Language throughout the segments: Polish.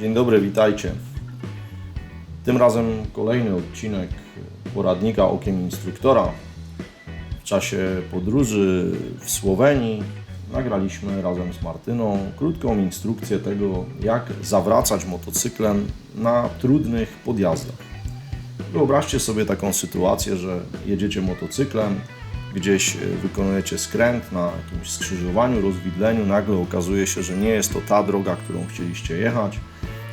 Dzień dobry, witajcie. Tym razem kolejny odcinek poradnika okiem instruktora. W czasie podróży w Słowenii nagraliśmy razem z Martyną krótką instrukcję tego, jak zawracać motocyklem na trudnych podjazdach. Wyobraźcie sobie taką sytuację, że jedziecie motocyklem, gdzieś e, wykonujecie skręt na jakimś skrzyżowaniu, rozwidleniu, nagle okazuje się, że nie jest to ta droga, którą chcieliście jechać.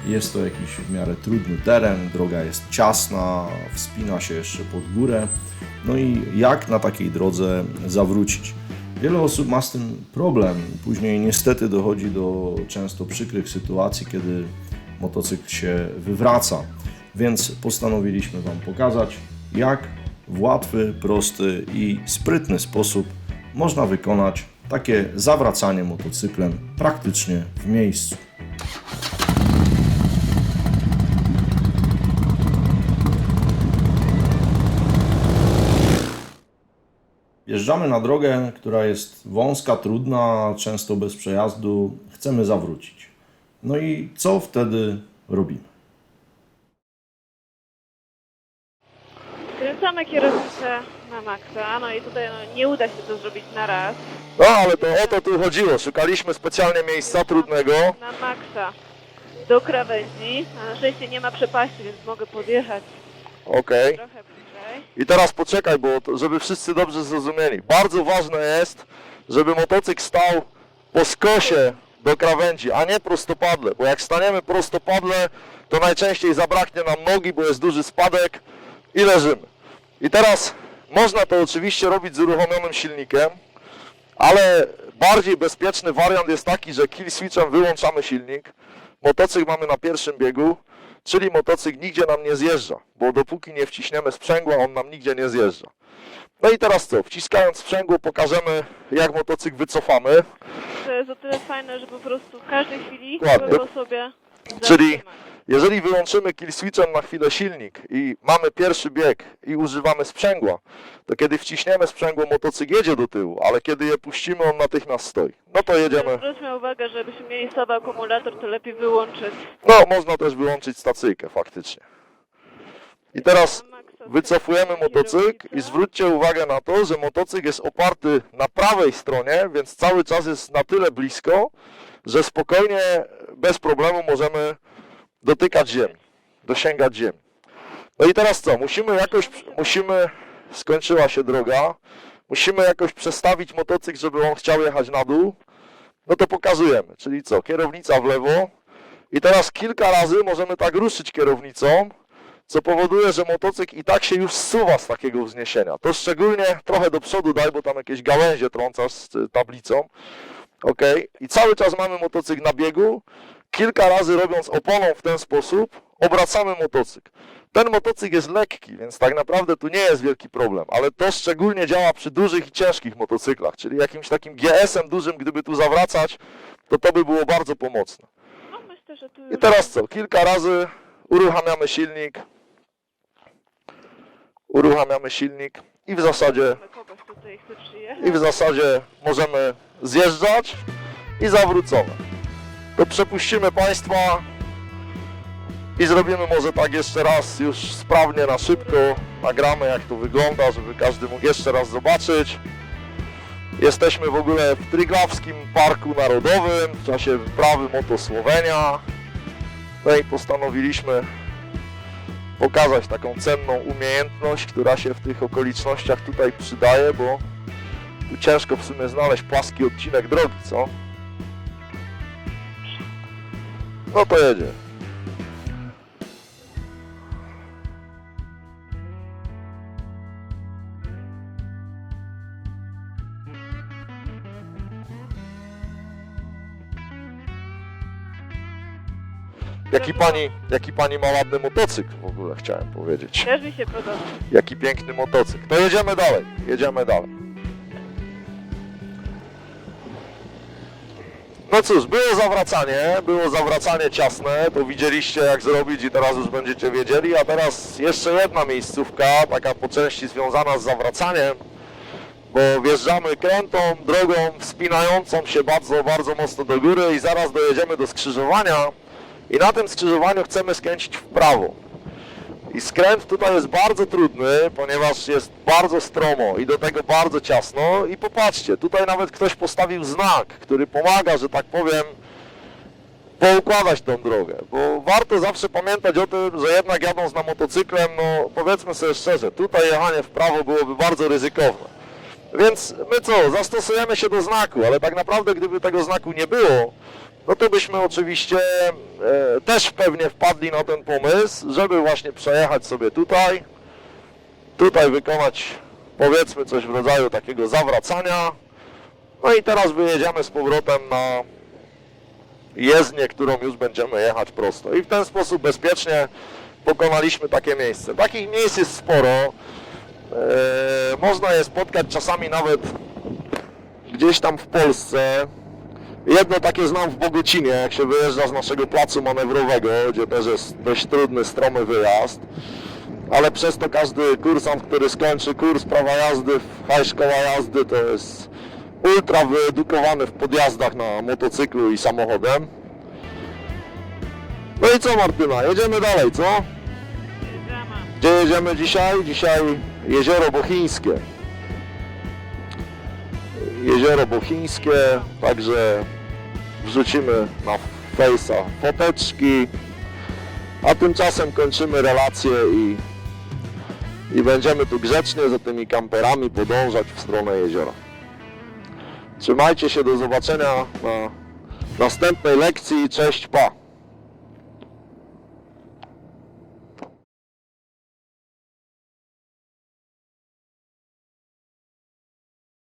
Jest to jakiś w miarę trudny teren, droga jest ciasna, wspina się jeszcze pod górę. No i jak na takiej drodze zawrócić? Wiele osób ma z tym problem. Później niestety dochodzi do często przykrych sytuacji, kiedy motocykl się wywraca. Więc postanowiliśmy Wam pokazać, jak w łatwy, prosty i sprytny sposób można wykonać takie zawracanie motocyklem praktycznie w miejscu. Wjeżdżamy na drogę, która jest wąska, trudna, często bez przejazdu. Chcemy zawrócić. No i co wtedy robimy? Skręcamy kierownicę na maksa, no i tutaj no, nie uda się to zrobić na raz. No ale to o to tu chodziło. Szukaliśmy specjalnie miejsca trudnego. Na maksa do krawędzi. A na szczęście nie ma przepaści, więc mogę podjechać Okej. trochę bliżej. I teraz poczekaj, bo to, żeby wszyscy dobrze zrozumieli. Bardzo ważne jest, żeby motocykl stał po skosie do krawędzi, a nie prostopadle. Bo jak staniemy prostopadle, to najczęściej zabraknie nam nogi, bo jest duży spadek i leżymy. I teraz można to oczywiście robić z uruchomionym silnikiem, ale bardziej bezpieczny wariant jest taki, że kill switchem wyłączamy silnik, motocykl mamy na pierwszym biegu, czyli motocykl nigdzie nam nie zjeżdża, bo dopóki nie wciśniemy sprzęgła, on nam nigdzie nie zjeżdża. No i teraz co? Wciskając sprzęgło pokażemy, jak motocykl wycofamy, To jest o tyle fajne, że po prostu w każdej chwili go sobie Czyli. Jeżeli wyłączymy kill switchem na chwilę silnik i mamy pierwszy bieg i używamy sprzęgła, to kiedy wciśniemy sprzęgło, motocykl jedzie do tyłu, ale kiedy je puścimy, on natychmiast stoi. No to jedziemy. Zwróćmy uwagę, żebyśmy mieli słaby akumulator, to lepiej wyłączyć. No, można też wyłączyć stacyjkę faktycznie. I teraz wycofujemy motocykl i zwróćcie uwagę na to, że motocykl jest oparty na prawej stronie, więc cały czas jest na tyle blisko, że spokojnie, bez problemu możemy dotykać ziemi, dosięgać ziemi. No i teraz co? Musimy jakoś, musimy, skończyła się droga, musimy jakoś przestawić motocykl, żeby on chciał jechać na dół. No to pokazujemy, czyli co? Kierownica w lewo i teraz kilka razy możemy tak ruszyć kierownicą, co powoduje, że motocykl i tak się już zsuwa z takiego wzniesienia. To szczególnie trochę do przodu daj, bo tam jakieś gałęzie trącasz z y, tablicą. Ok, i cały czas mamy motocykl na biegu. Kilka razy robiąc oponą w ten sposób, obracamy motocykl. Ten motocykl jest lekki, więc tak naprawdę tu nie jest wielki problem, ale to szczególnie działa przy dużych i ciężkich motocyklach, czyli jakimś takim GS-em dużym, gdyby tu zawracać, to to by było bardzo pomocne. No myślę, że tu I teraz co? Kilka razy uruchamiamy silnik. Uruchamiamy silnik i w zasadzie, i w zasadzie możemy zjeżdżać i zawrócone. To przepuścimy Państwa i zrobimy może tak jeszcze raz już sprawnie na szybko. Nagramy jak to wygląda, żeby każdy mógł jeszcze raz zobaczyć. Jesteśmy w ogóle w Triglavskim Parku Narodowym w czasie wyprawy Moto Słowenia. No i postanowiliśmy pokazać taką cenną umiejętność, która się w tych okolicznościach tutaj przydaje, bo tu ciężko w sumie znaleźć płaski odcinek drogi, co? No to jedzie. Jaki pani, jaki pani ma ładny motocykl w ogóle, chciałem powiedzieć. Też mi się podoba. Jaki piękny motocykl. To jedziemy dalej, jedziemy dalej. No cóż, było zawracanie, było zawracanie ciasne, to widzieliście jak zrobić i teraz już będziecie wiedzieli, a teraz jeszcze jedna miejscówka, taka po części związana z zawracaniem, bo wjeżdżamy krętą drogą wspinającą się bardzo, bardzo mocno do góry i zaraz dojedziemy do skrzyżowania I na tym skrzyżowaniu chcemy skręcić w prawo. I skręt tutaj jest bardzo trudny, ponieważ jest bardzo stromo i do tego bardzo ciasno. I popatrzcie, tutaj nawet ktoś postawił znak, który pomaga, że tak powiem, poukładać tą drogę, bo warto zawsze pamiętać o tym, że jednak jadąc na motocyklem, no powiedzmy sobie szczerze, tutaj jechanie w prawo byłoby bardzo ryzykowne. Więc my co, zastosujemy się do znaku, ale tak naprawdę gdyby tego znaku nie było, no to byśmy oczywiście e, też pewnie wpadli na ten pomysł, żeby właśnie przejechać sobie tutaj, tutaj wykonać powiedzmy coś w rodzaju takiego zawracania, no i teraz wyjedziemy z powrotem na jezdnię, którą już będziemy jechać prosto. I w ten sposób bezpiecznie pokonaliśmy takie miejsce. Takich miejsc jest sporo. Eee, można je spotkać czasami nawet gdzieś tam w Polsce. Jedno takie znam w Bogucinie, jak się wyjeżdża z naszego placu manewrowego, gdzie też jest dość trudny, stromy wyjazd. Ale przez to każdy kursant, który skończy kurs prawa jazdy w High Szkoła Jazdy, to jest ultra wyedukowany w podjazdach na motocyklu i samochodem. No i co Martyna, jedziemy dalej, co? Gdzie jedziemy dzisiaj? Dzisiaj Jezioro Bochińskie. Jezioro Bochińskie, także wrzucimy na Face'a foteczki, a tymczasem kończymy relację i, i będziemy tu grzecznie za tymi kamperami podążać w stronę jeziora. Trzymajcie się, do zobaczenia na następnej lekcji. Cześć, pa!